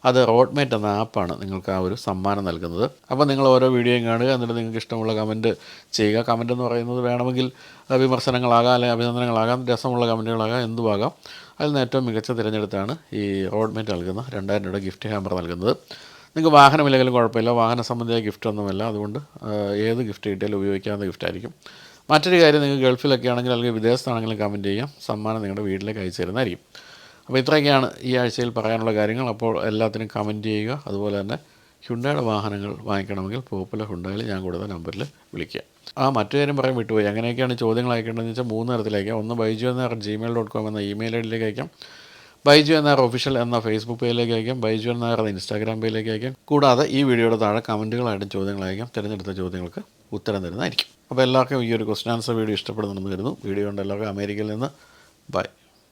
Speaker 1: അത് റോഡ്മേറ്റ് എന്ന ആപ്പാണ് നിങ്ങൾക്ക് ആ ഒരു സമ്മാനം നൽകുന്നത്. അപ്പോൾ നിങ്ങൾ ഓരോ വീഡിയോയും കാണുക എന്നിട്ട് നിങ്ങൾക്ക് ഇഷ്ടമുള്ള കമന്റ് ചെയ്യുക. കമന്റ് എന്ന് പറയുന്നത് വേണമെങ്കിൽ വിമർശനങ്ങളാകാം അല്ലെങ്കിൽ അഭിനന്ദനങ്ങളാകാം രസമുള്ള കമന്റുകളാകാം എന്തുമാകാം. അതിൽ നിന്ന് ഏറ്റവും മികച്ച തിരഞ്ഞെടുത്താണ് ഈ റോഡ് റോഡ്മേറ്റ് നൽകുന്ന രണ്ടായിരം രൂപയുടെ ഗിഫ്റ്റ് ഹാമ്പർ നൽകുന്നത്. നിങ്ങൾക്ക് വാഹനമില്ലെങ്കിലും കുഴപ്പമില്ല. വാഹന സംബന്ധിയായ ഗിഫ്റ്റ് ഒന്നുമല്ല. അതുകൊണ്ട് ഏത് ഗിഫ്റ്റ് കിട്ടിയാലും ഉപയോഗിക്കാവുന്ന ഗിഫ്റ്റായിരിക്കും മറ്റൊരു കാര്യം നിങ്ങൾ ഗൾഫിലൊക്കെ ആണെങ്കിൽ അല്ലെങ്കിൽ വിദേശത്താണെങ്കിലും കമന്റ് ചെയ്യാം. സമ്മാനം നിങ്ങളുടെ വീട്ടിലേക്ക് അയച്ചു തരുന്നതായിരിക്കും. അപ്പോൾ ഇത്രയൊക്കെയാണ് ഈ ആഴ്ചയിൽ പറയാനുള്ള കാര്യങ്ങൾ. അപ്പോൾ എല്ലാത്തിനും കമന്റ് ചെയ്യുക. അതുപോലെ തന്നെ ഹുണ്ടയുടെ വാഹനങ്ങൾ വാങ്ങിക്കണമെങ്കിൽ പോപ്പുലർ ഹുണ്ടയിൽ ഞാൻ കൊടുത്ത നമ്പറിൽ വിളിക്കുക. ആ മറ്റു കാര്യം പറയാൻ വിട്ടുപോയി. അങ്ങനെയൊക്കെയാണ് ചോദ്യങ്ങൾ അയക്കേണ്ടതെന്ന് വെച്ചാൽ മൂന്ന് തരത്തിലേക്ക് ഒന്ന് ബൈജു എന്ന ജിമെയിൽ ഡോട്ട് കോം എന്ന ഇമെയിൽ ഐ ഡിയിലേക്ക് അയക്കാം. ബൈജു എന്നാർ ഒഫീഷ്യൽ എന്ന ഫേസ്ബുക്ക് പേജിലേക്ക് അയക്കാം. ബൈജു എന്നാർ എന്ന ഇൻസ്റ്റാഗ്രാം പേജിലേക്ക് അയക്കാം. കൂടാതെ ഈ വീഡിയോയുടെ താഴെ കമന്റുകളായിട്ടും ചോദ്യങ്ങൾ അയക്കാം. തിരഞ്ഞെടുത്ത ചോദ്യങ്ങൾക്ക് ഉത്തരം തരുന്നതായിരിക്കും. അപ്പോൾ എല്ലാവർക്കും ഈ ഒരു ക്വസ്റ്റൻ ആൻസർ വീഡിയോ ഇഷ്ടപ്പെടുന്നുണ്ടെന്ന് കരുതുന്നു. വീഡിയോ ഉണ്ട് എല്ലാവർക്കും അമേരിക്കയിൽ നിന്ന്. ബൈ